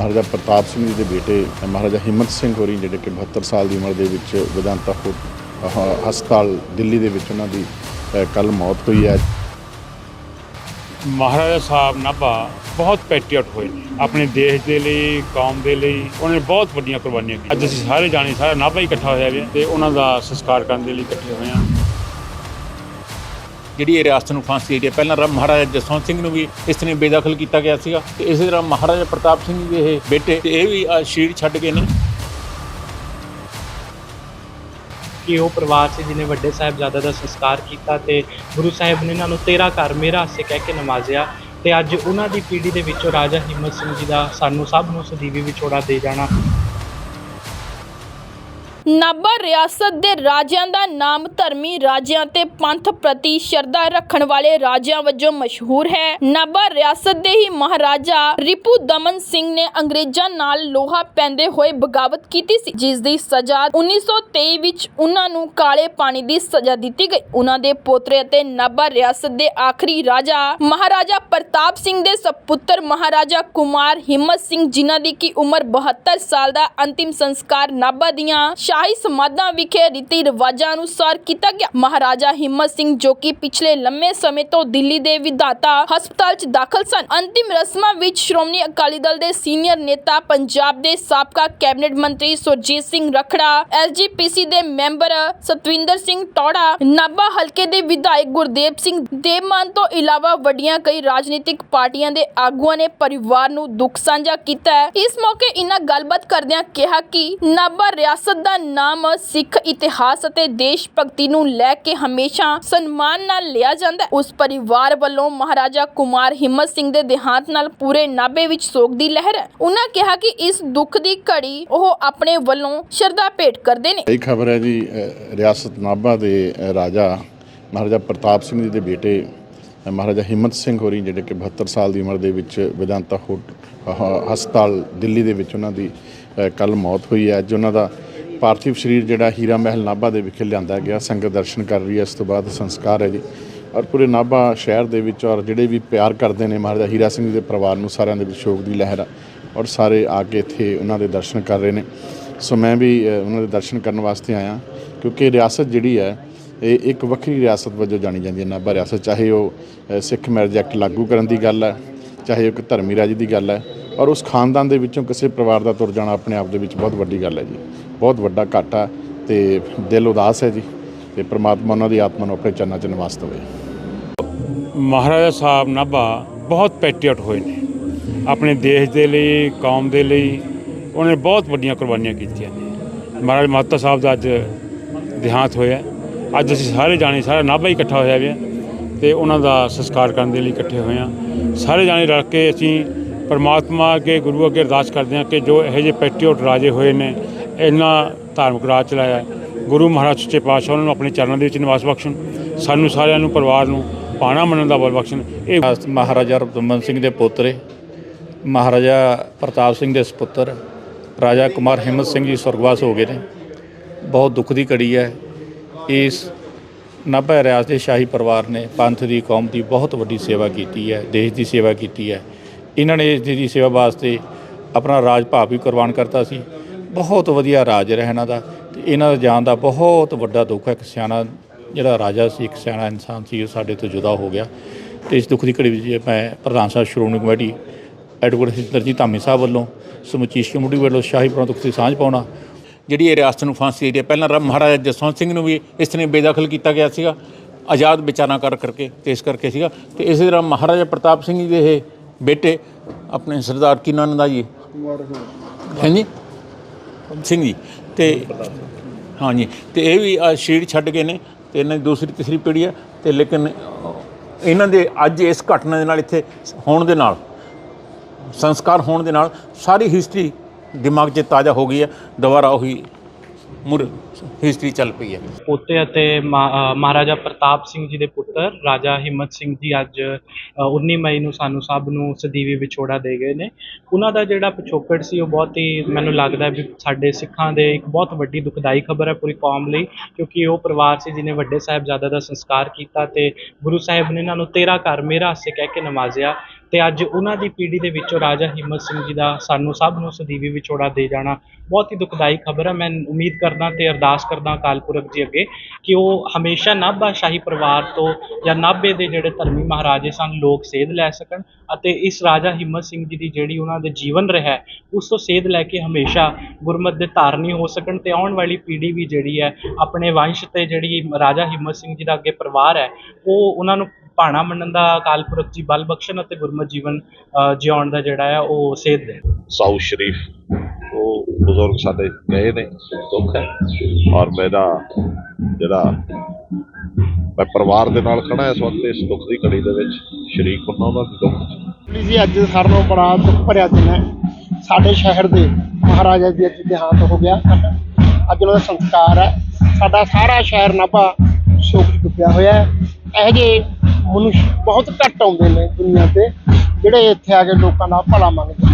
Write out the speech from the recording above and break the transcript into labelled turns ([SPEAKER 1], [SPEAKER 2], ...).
[SPEAKER 1] ਮਹਾਰਾਜਾ ਪ੍ਰਤਾਪ ਸਿੰਘ ਜੀ ਦੇ ਬੇਟੇ ਮਹਾਰਾਜਾ ਹਿੰਮਤ ਸਿੰਘ ਹੋਰੀ, ਜਿਹੜੇ ਕਿ 72 ਸਾਲ ਦੀ ਉਮਰ ਦੇ ਵਿੱਚ ਵਿਦਾਂਤਾ ਹਸਪਤਾਲ ਦਿੱਲੀ ਦੇ ਵਿੱਚ ਉਹਨਾਂ ਦੀ ਕੱਲ ਮੌਤ ਹੋਈ ਹੈ।
[SPEAKER 2] ਮਹਾਰਾਜਾ ਸਾਹਿਬ ਨਾਭਾ ਬਹੁਤ ਪੈਟਰੀਅਟ ਹੋਏ। ਨੇ ਆਪਣੇ ਦੇਸ਼ ਦੇ ਲਈ, ਕੌਮ ਦੇ ਲਈ ਉਹਨਾਂ ਨੇ ਬਹੁਤ ਵੱਡੀਆਂ ਕੁਰਬਾਨੀਆਂ ਕੀਤੀਆਂ। ਅੱਜ ਅਸੀਂ ਸਾਰੇ ਜਾਣੇ ਸਾਰਾ ਨਾਭਾ ਹੀ ਇਕੱਠਾ ਹੋਇਆ ਹੈ ਤੇ ਉਹਨਾਂ ਦਾ ਸੰਸਕਾਰ ਕਰਨ ਦੇ ਲਈ ਇਕੱਠੇ ਹੋਏ ਹਾਂ।
[SPEAKER 3] ਜਿਹੜੀ ਇਹ ਰਿਆਸਤ ਨੂੰ ਫਾਂਸੀ ਦੀ ਹੈ। ਪਹਿਲਾਂ ਰਾ ਮਹਾਰਾਜਾ ਜਸਵੰਤ ਸਿੰਘ ਨੂੰ ਵੀ ਇਸ ਤਰ੍ਹਾਂ ਬੇਦਖਲ ਕੀਤਾ ਗਿਆ ਸੀਗਾ ਤੇ ਇਸੇ ਤਰ੍ਹਾਂ ਮਹਾਰਾਜਾ ਪ੍ਰਤਾਪ ਸਿੰਘ ਜੀ ਦੇ ਇਹ ਬੇਟੇ ਤੇ ਇਹ ਵੀ ਅ, ਛੱਡ ਗਏ ਨੇ
[SPEAKER 4] ਕਿ ਉਹ ਪਰਿਵਾਰ ਸੀ ਜਿਹਨੇ ਵੱਡੇ ਸਾਹਿਬਜ਼ਾਦਾ ਦਾ ਸੰਸਕਾਰ ਕੀਤਾ ਤੇ ਗੁਰੂ ਸਾਹਿਬ ਨੇ ਇਹਨਾਂ ਨੂੰ ਤੇਰਾ ਘਰ ਮੇਰਾ ਸੇ ਕਹਿ ਕੇ ਨਵਾਜ਼ਿਆ ਤੇ ਅੱਜ ਉਹਨਾਂ ਦੀ ਪੀੜ੍ਹੀ ਦੇ ਵਿੱਚੋਂ ਰਾਜਾ ਹਿੰਮਤ ਸਿੰਘ ਜੀ ਦਾ ਸਾਨੂੰ ਸਭ ਨੂੰ ਸਦੀਵੀ ਵਿਛੋੜਾ ਦੇ ਜਾਣਾ।
[SPEAKER 5] ਨਾਭਾ ਰਿਆਸਤ ਦੇ ਰਾਜਿਆਂ ਦਾ ਨਾਮ ਧਰਮੀ ਰਾਜਿਆਂ ਤੇ ਪੰਥ ਪ੍ਰਤੀ ਸ਼ਰਧਾ ਰੱਖਣ ਵਾਲੇ ਰਾਜਿਆਂ ਵਜੋਂ ਮਸ਼ਹੂਰ ਹੈ। ਨਾਭਾ ਰਿਆਸਤ ਦੇ ਹੀ ਮਹਾਰਾਜਾ ਰਿਪੂ ਦਮਨ ਸਿੰਘ ਨੇ ਅੰਗਰੇਜ਼ਾਂ ਨਾਲ ਲੋਹਾ ਪੈਂਦੇ ਹੋਏ ਬਗਾਵਤ ਕੀਤੀ ਸੀ, ਜਿਸ ਦੀ ਸਜ਼ਾ 1923 ਵਿੱਚ ਉਹਨਾਂ ਨੂੰ ਕਾਲੇ ਪਾਣੀ ਦੀ ਸਜ਼ਾ ਦਿੱਤੀ ਗਈ। ਉਹਨਾਂ ਦੇ ਪੋਤਰੇ ਅਤੇ ਨਾਭਾ ਰਿਆਸਤ ਦੇ ਆਖਰੀ ਰਾਜਾ ਮਹਾਰਾਜਾ ਪ੍ਰਤਾਪ ਸਿੰਘ ਦੇ ਸਪੁੱਤਰ ਮਹਾਰਾਜਾ ਕੁਮਾਰ ਹਿੰਮਤ ਸਿੰਘ, ਜਿਨ੍ਹਾਂ ਦੀ ਕੀ ਉਮਰ 72 ਸਾਲ ਦਾ ਅੰਤਿਮ ਸੰਸਕਾਰ ਨਾਭਾ ਦੀਆਂ ਸ਼ਾਹੀ ਸਮਾਧਾਂ ਵਿਖੇ ਰੀਤੀ ਰਿਵਾਜਾਂ ਅਨੁਸਾਰ ਕੀਤਾ ਗਿਆ। ਮਹਾਰਾਜਾ ਹਿੰਮਤ ਸਿੰਘ ਜੋ ਕਿ ਪਿਛਲੇ ਲੰਮੇ ਸਮੇਂ ਤੋਂ ਦਿੱਲੀ ਦੇ ਵਿਧਾਤਾ ਹਸਪਤਾਲ 'ਚ ਦਾਖਲ ਸਨ। ਅੰਤਿਮ ਰਸਮਾਂ ਵਿੱਚ ਸ਼੍ਰੋਮਣੀ ਅਕਾਲੀ ਦਲ ਦੇ ਸੀਨੀਅਰ ਨੇਤਾ, ਪੰਜਾਬ ਦੇ ਸਾਬਕਾ ਕੈਬਨਿਟ ਮੰਤਰੀ ਸੁਰਜੀਤ ਸਿੰਘ ਰਖੜਾ ਐਸਜੀਪੀਸੀ ਦੇ ਮੈਂਬਰ ਸਤਵਿੰਦਰ ਸਿੰਘ ਟੌੜਾ, ਨਾਭਾ ਹਲਕੇ ਦੇ ਵਿਧਾਇਕ ਗੁਰਦੇਵ ਸਿੰਘ ਦੇਵਮਾਨ ਤੋਂ ਇਲਾਵਾ ਵੱਡੀਆਂ ਕਈ ਰਾਜਨੀਤਿਕ ਪਾਰਟੀਆਂ ਦੇ ਆਗੂਆਂ ਨੇ ਪਰਿਵਾਰ ਨੂੰ ਦੁੱਖ ਸਾਂਝਾ ਕੀਤਾ ਹੈ। ਇਸ ਮੌਕੇ ਇਹਨਾਂ ਗੱਲਬਾਤ ਕਰਦਿਆਂ ਕਿਹਾ ਕਿ ਨਾਭਾ ਰਿਆਸਤ ਦਾ ਨਾਮ ਸਿੱਖ ਇਤਿਹਾਸ ਅਤੇ ਦੇਸ਼ ਭਗਤੀ ਨੂੰ ਲੈ ਕੇ ਹਮੇਸ਼ਾ ਸਨਮਾਨ ਨਾਲ ਲਿਆ ਜਾਂਦਾ ਹੈ। ਉਸ ਪਰਿਵਾਰ ਵੱਲੋਂ ਮਹਾਰਾਜਾ ਕੁਮਾਰ ਹਿੰਮਤ ਸਿੰਘ ਦੇ ਦੇਹਾਂਤ ਨਾਲ ਪੂਰੇ ਨਾਭੇ ਵਿੱਚ ਸੋਗ ਦੀ ਲਹਿਰ ਹੈ। ਉਹਨਾਂ ਕਿਹਾ ਕਿ ਇਸ ਦੁੱਖ ਦੀ ਘੜੀ ਉਹ ਆਪਣੇ ਵੱਲੋਂ ਸ਼ਰਧਾ ਭੇਟ ਕਰਦੇ ਨੇ।
[SPEAKER 1] ਇਹ ਖਬਰ ਹੈ ਜੀ ਰਿਆਸਤ ਨਾਭਾ ਦੇ ਰਾਜਾ ਮਹਾਰਾਜਾ ਪ੍ਰਤਾਪ ਸਿੰਘ ਜੀ ਦੇ ਬੇਟੇ ਮਹਾਰਾਜਾ ਹਿੰਮਤ ਸਿੰਘ ਹੋਰੀ, ਜਿਹੜੇ ਕਿ 72 ਸਾਲ ਦੀ ਉਮਰ ਦੇ ਵਿੱਚ ਵਿਦਾਂਤਾ ਹਸਪਤਾਲ ਦਿੱਲੀ ਦੇ ਵਿੱਚ ਉਹਨਾਂ ਦੀ ਕੱਲ ਮੌਤ ਹੋਈ ਹੈ। ਅੱਜ ਉਹਨਾਂ ਦਾ ਪਾਰਥਿਵ ਸਰੀਰ ਜਿਹੜਾ ਹੀਰਾ ਮਹਿਲ ਨਾਭਾ ਦੇ ਵਿਖੇ ਲਿਆਂਦਾ ਗਿਆ। ਸੰਗਤ ਦਰਸ਼ਨ ਕਰ ਰਹੀ ਹੈ। ਇਸ ਤੋਂ ਬਾਅਦ ਸੰਸਕਾਰ ਹੈ ਜੀ। ਔਰ ਪੂਰੇ ਨਾਭਾ ਸ਼ਹਿਰ ਦੇ ਵਿੱਚ ਔਰ ਜਿਹੜੇ ਵੀ ਪਿਆਰ ਕਰਦੇ ਨੇ ਮਹਾਰਾਜਾ ਹੀਰਾ ਸਿੰਘ ਦੇ ਪਰਿਵਾਰ ਨੂੰ ਸਾਰਿਆਂ ਦੇ ਵਿੱਚ ਸ਼ੋਕ ਦੀ ਲਹਿਰ ਔਰ ਸਾਰੇ ਆ ਕੇ ਇੱਥੇ ਉਹਨਾਂ ਦੇ ਦਰਸ਼ਨ ਕਰ ਰਹੇ ਨੇ। ਸੋ ਮੈਂ ਵੀ ਉਹਨਾਂ ਦੇ ਦਰਸ਼ਨ ਕਰਨ ਵਾਸਤੇ ਆਇਆ। ਕਿਉਂਕਿ ਰਿਆਸਤ ਜਿਹੜੀ ਹੈ, ਇਹ ਇੱਕ ਵੱਖਰੀ ਰਿਆਸਤ ਵਜੋਂ ਜਾਣੀ ਜਾਂਦੀ ਹੈ ਨਾਭਾ ਰਿਆਸਤ। ਚਾਹੇ ਉਹ ਸਿੱਖ ਮੈਰਿਜ ਐਕਟ ਲਾਗੂ ਕਰਨ ਦੀ ਗੱਲ ਹੈ, ਚਾਹੇ ਉਹ ਇੱਕ ਧਰਮੀ ਰਾਜ ਦੀ ਗੱਲ ਹੈ ਔਰ ਉਸ ਖਾਨਦਾਨ ਦੇ ਵਿੱਚੋਂ ਕਿਸੇ ਪਰਿਵਾਰ ਦਾ ਤੁਰ ਜਾਣਾ ਆਪਣੇ ਆਪ ਦੇ ਵਿੱਚ ਬਹੁਤ ਵੱਡੀ ਗੱਲ ਹੈ ਜੀ। ਬਹੁਤ ਵੱਡਾ ਘਾਟਾ ਤੇ ਦਿਲ ਉਦਾਸ ਹੈ ਜੀ ਤੇ ਪ੍ਰਮਾਤਮਾ ਉਹਨਾਂ ਦੀ ਆਤਮਾ ਨੂੰ ਆਪਣੇ ਚਰਨਾਂ 'ਚ ਨਿਵਾਸ ਦੇਵੇ।
[SPEAKER 2] ਮਹਾਰਾਜਾ ਸਾਹਿਬ ਨਾਭਾ ਬਹੁਤ ਪੈਟਰੀਅਟ ਹੋਏ ਨੇ। ਆਪਣੇ ਦੇਸ਼ ਦੇ ਲਈ, ਕੌਮ ਦੇ ਲਈ ਉਹਨੇ ਬਹੁਤ ਵੱਡੀਆਂ ਕੁਰਬਾਨੀਆਂ ਕੀਤੀਆਂ ਨੇ। ਮਹਾਰਾਜ ਮਹੱਤਾ ਸਾਹਿਬ ਦਾ ਅੱਜ ਦੇਹਾਂਤ ਹੋਇਆ। ਅੱਜ ਅਸੀਂ ਸਾਰੇ ਜਾਣੇ, ਸਾਰਾ ਨਾਭਾ ਹੀ ਇਕੱਠਾ ਹੋਇਆ ਹੈ ਤੇ ਉਹਨਾਂ ਦਾ ਸੰਸਕਾਰ ਕਰਨ ਦੇ ਲਈ ਇਕੱਠੇ ਹੋਏ ਹਾਂ ਸਾਰੇ ਜਾਣੇ ਰਲ ਕੇ ਅਸੀਂ ਪਰਮਾਤਮਾ ਅੱਗੇ, ਗੁਰੂ ਅੱਗੇ ਅਰਦਾਸ ਕਰਦੇ ਹਾਂ ਕਿ ਜੋ ਇਹੋ ਜਿਹੇ ਪੈਟਰੀਓਟ ਰਾਜੇ ਹੋਏ ਨੇ ਇਹਨਾਂ ਧਾਰਮਿਕ ਰਾਜ ਚਲਾਇਆ ਗੁਰੂ ਮਹਾਰਾਜ ਸੱਚੇ ਪਾਤਸ਼ਾਹ ਉਹਨਾਂ ਨੂੰ ਆਪਣੇ ਚਰਨਾਂ ਦੇ ਵਿੱਚ ਨਿਵਾਸ ਬਖਸ਼ਣ, ਸਾਨੂੰ ਸਾਰਿਆਂ ਨੂੰ, ਪਰਿਵਾਰ ਨੂੰ ਪਾਣਾ ਮੰਨਣ ਦਾ ਬਲ ਬਖਸ਼ਣ। ਇਹ
[SPEAKER 6] ਮਹਾਰਾਜਾ ਰਤਮਨ ਸਿੰਘ ਦੇ ਪੋਤਰੇ ਮਹਾਰਾਜਾ ਪ੍ਰਤਾਪ ਸਿੰਘ ਦੇ ਸੁਪੁੱਤਰ, ਰਾਜਾ ਕੁਮਾਰ ਹਿੰਮਤ ਸਿੰਘ ਜੀ ਸੁਰਗਵਾਸ ਹੋ ਗਏ ਨੇ। ਬਹੁਤ ਦੁੱਖ ਦੀ ਘੜੀ ਹੈ। ਇਸ ਨਾਭਾ ਰਿਆਸਤ ਦੇ ਸ਼ਾਹੀ ਪਰਿਵਾਰ ਨੇ ਪੰਥ ਦੀ, ਕੌਮ ਦੀ ਬਹੁਤ ਵੱਡੀ ਸੇਵਾ ਕੀਤੀ ਹੈ, ਦੇਸ਼ ਦੀ ਸੇਵਾ ਕੀਤੀ ਹੈ। ਇਹਨਾਂ ਨੇ ਇਸ ਦੀ ਸੇਵਾ ਵਾਸਤੇ ਆਪਣਾ ਰਾਜ ਭਾਵ ਵੀ ਕੁਰਬਾਨ ਕਰਤਾ ਸੀ। ਬਹੁਤ ਵਧੀਆ ਰਾਜ ਰਿਹਾ ਇਹਨਾਂ ਦਾ ਤੇ ਇਹਨਾਂ ਦਾ ਜਾਣ ਦਾ ਬਹੁਤ ਵੱਡਾ ਦੁੱਖ ਹੈ। ਇੱਕ ਸਿਆਣਾ ਜਿਹੜਾ ਰਾਜਾ ਸੀ, ਇੱਕ ਸਿਆਣਾ ਇਨਸਾਨ ਸੀ, ਉਹ ਸਾਡੇ ਤੋਂ ਜੁਦਾ ਹੋ ਗਿਆ। ਤੇ ਇਸ ਦੁੱਖ ਦੀ ਘੜੀ ਵਿੱਚ ਮੈਂ ਪ੍ਰਧਾਨ ਸਾਹਿਬ ਸ਼੍ਰੋਮਣੀ ਕਮੇਟੀ, ਐਡਵੋਕੇਟ ਸਿੰਦਰਜੀਤ ਧਾਮੀ ਸਾਹਿਬ ਵੱਲੋਂ, ਸਮੁੱਚੀ ਕਮੇਟੀ ਵੱਲੋਂ ਸ਼ਾਹੀ ਪਰਮ ਦੁੱਖ ਦੀ ਸਾਂਝ ਪਾਉਣਾ,
[SPEAKER 3] ਜਿਹੜੀ ਇਹ ਰਿਆਸਤ ਨੂੰ ਫਾਂਸੀ ਦੀ ਹੈ। ਪਹਿਲਾਂ ਰਾ ਮਹਾਰਾਜਾ ਜਸਵੰਤ ਸਿੰਘ ਨੂੰ ਵੀ ਇਸ ਤਰ੍ਹਾਂ ਬੇਦਖਲ ਕੀਤਾ ਗਿਆ ਸੀਗਾ, ਆਜ਼ਾਦ ਵਿਚਾਰਾਂ ਕਰ ਕਰਕੇ ਤੇ ਇਸ ਕਰਕੇ ਸੀਗਾ। ਤੇ ਇਸੇ ਤਰ੍ਹਾਂ ਮਹਾਰਾਜਾ ਪ੍ਰਤਾਪ ਸਿੰਘ ਜੀ ਦੇ ਇਹ ਬੇਟੇ ਆਪਣੇ ਸਰਦਾਰ ਕੀ ਨਾਂ ਦਾ ਜੀ? ਹਾਂਜੀ। ਸਿੰਘ ਜੀ। ਤੇ ਹਾਂਜੀ ਤੇ ਇਹ ਵੀ ਅ, ਸ਼ੀਟ ਛੱਡ ਗਏ ਨੇ ਤੇ ਇਹਨਾਂ ਦੀ ਦੂਸਰੀ ਤੀਸਰੀ ਪੀੜ੍ਹੀ ਆ ਤੇ ਲੇਕਿਨ ਇਹਨਾਂ ਦੇ ਅੱਜ ਇਸ ਘਟਨਾ ਦੇ ਨਾਲ ਇੱਥੇ ਹੋਣ ਦੇ ਨਾਲ ਸੰਸਕਾਰ ਹੋਣ ਦੇ ਨਾਲ ਸਾਰੀ ਹਿਸਟਰੀ ਦਿਮਾਗ 'ਚ ਤਾਜ਼ਾ ਹੋ ਗਈ ਹੈ ਦੁਬਾਰਾ ਉਹੀ ਮੁਰ ਹਿਸਟਰੀ ਚੱਲ ਪਈ ਹੈ।
[SPEAKER 4] ਪੋਤੇ ਅਤੇ ਮਹਾ- ਮਹਾਰਾਜਾ ਪ੍ਰਤਾਪ ਸਿੰਘ ਜੀ ਦੇ ਪੁੱਤਰ ਰਾਜਾ ਹਿੰਮਤ ਸਿੰਘ ਜੀ ਅੱਜ ਅ, 19 ਮਈ ਨੂੰ ਸਾਨੂੰ ਸਭ ਨੂੰ ਸਦੀਵੀ ਵਿਛੋੜਾ ਦੇ ਗਏ ਨੇ। ਉਹਨਾਂ ਦਾ ਜਿਹੜਾ ਪਿਛੋਕੜ ਸੀ ਉਹ ਬਹੁਤ ਹੀ ਮੈਨੂੰ ਲੱਗਦਾ ਵੀ ਸਾਡੇ ਸਿੱਖਾਂ ਦੇ ਇੱਕ ਬਹੁਤ ਵੱਡੀ ਦੁਖਦਾਈ ਖਬਰ ਹੈ ਪੂਰੀ ਕੌਮ ਲਈ ਕਿਉਂਕਿ ਉਹ ਪਰਿਵਾਰ ਸੀ ਜਿਹਨੇ ਵੱਡੇ ਸਾਹਿਬਜ਼ਾਦਾ ਦਾ ਸੰਸਕਾਰ ਕੀਤਾ ਤੇ ਗੁਰੂ ਸਾਹਿਬ ਨੇ ਇਹਨਾਂ ਨੂੰ ਤੇਰਾ ਘਰ ਮੇਰਾ ਹਾਸੇ ਕਹਿ ਕੇ ਨਵਾਜ਼ਿਆ ਤੇ ਅੱਜ ਉਹਨਾਂ ਦੀ ਪੀੜ੍ਹੀ ਦੇ ਵਿੱਚੋਂ ਰਾਜਾ ਹਿੰਮਤ ਸਿੰਘ ਜੀ ਦਾ ਸਾਨੂੰ ਸਭ ਨੂੰ ਸਦੀਵੀ ਵਿਛੋੜਾ ਦੇ ਜਾਣਾ ਬਹੁਤ ਹੀ ਦੁਖਦਾਈ ਖਬਰ ਹੈ। ਮੈਂ ਉਮੀਦ ਕਰਦਾ ਤੇ ਅਰਦਾਸ ਕਰਦਾ ਅਕਾਲ ਪੁਰਖ ਜੀ ਅੱਗੇ ਕਿ ਉਹ ਹਮੇਸ਼ਾ ਨਾਭਾ ਸ਼ਾਹੀ ਪਰਿਵਾਰ ਤੋਂ ਜਾਂ ਨਾਭੇ ਦੇ ਜਿਹੜੇ ਧਰਮੀ ਮਹਾਰਾਜੇ ਸਨ ਲੋਕ ਸੇਧ ਲੈ ਸਕਣ ਅਤੇ ਇਸ ਰਾਜਾ ਹਿੰਮਤ ਸਿੰਘ ਜੀ ਦੀ ਜਿਹੜੀ ਉਹਨਾਂ ਦੇ ਜੀਵਨ ਰਿਹਾ ਉਸ ਤੋਂ ਸੇਧ ਲੈ ਕੇ ਹਮੇਸ਼ਾ ਗੁਰਮਤ ਦੇ ਧਾਰਨੀ ਹੋ ਸਕਣ ਤੇ ਆਉਣ ਵਾਲੀ ਪੀੜ੍ਹੀ ਵੀ ਜਿਹੜੀ ਹੈ ਆਪਣੇ ਵੰਸ਼ ਤੇ ਜਿਹੜੀ ਰਾਜਾ ਹਿੰਮਤ ਸਿੰਘ ਜੀ ਦਾ ਅੱਗੇ ਪਰਿਵਾਰ ਹੈ ਉਹ ਉਹਨਾਂ ਨੂੰ ਭਾਣਾ ਮੰਨਣ ਦਾ ਅਕਾਲ ਪੁਰਖ ਜੀ ਬਲ ਬਖਸ਼ਣ ਅਤੇ ਗੁਰਮਤਿ ਜੀਵਨ ਅ, ਜਿਉਣ ਦਾ ਜਿਹੜਾ ਹੈ ਉਹ ਸੇਧ ਦੇਣ
[SPEAKER 7] ਸਾਊ ਸ਼ਰੀਫ ਉਹ ਬਜ਼ੁਰਗ ਸਾਡੇ ਗਏ ਨੇ ਦੁੱਖ ਹੈ। ਔਰ ਮੇਰਾ ਜਿਹੜਾ ਮੈਂ ਪਰਿਵਾਰ ਦੇ ਨਾਲ ਖੜਾ ਇਸ ਵਕਤ ਇਸ ਦੁੱਖ ਦੀ ਘੜੀ ਦੇ ਵਿੱਚ ਸ਼ਰੀਕ ਹੁੰਦਾ, ਉਹਨਾਂ ਦੁੱਖ
[SPEAKER 8] ਜੀ ਅੱਜ ਸਾਰਿਆਂ ਨੂੰ ਬੜਾ ਦੁੱਖ ਭਰਿਆ ਦਿਨ ਹੈ। ਸਾਡੇ ਸ਼ਹਿਰ ਦੇ ਮਹਾਰਾਜਾ ਜੀ ਅੱਜ ਦੇਹਾਂਤ ਹੋ ਗਿਆ। ਅੱਜ ਉਹਨਾਂ ਦਾ ਸੰਸਕਾਰ ਹੈ। ਸਾਡਾ ਸਾਰਾ ਸ਼ਹਿਰ ਨਾਭਾ ਸ਼ੋਕ 'ਚ ਡੁੱਬਿਆ ਹੋਇਆ ਹੈ। ਇਹੋ ਜਿਹੇ ਮਨੁੱਖ ਬਹੁਤ ਘੱਟ ਆਉਂਦੇ ਨੇ ਦੁਨੀਆ ਤੇ, ਜਿਹੜੇ ਇੱਥੇ ਆ ਕੇ ਲੋਕਾਂ ਦਾ ਭਲਾ ਮੰਗਦੇ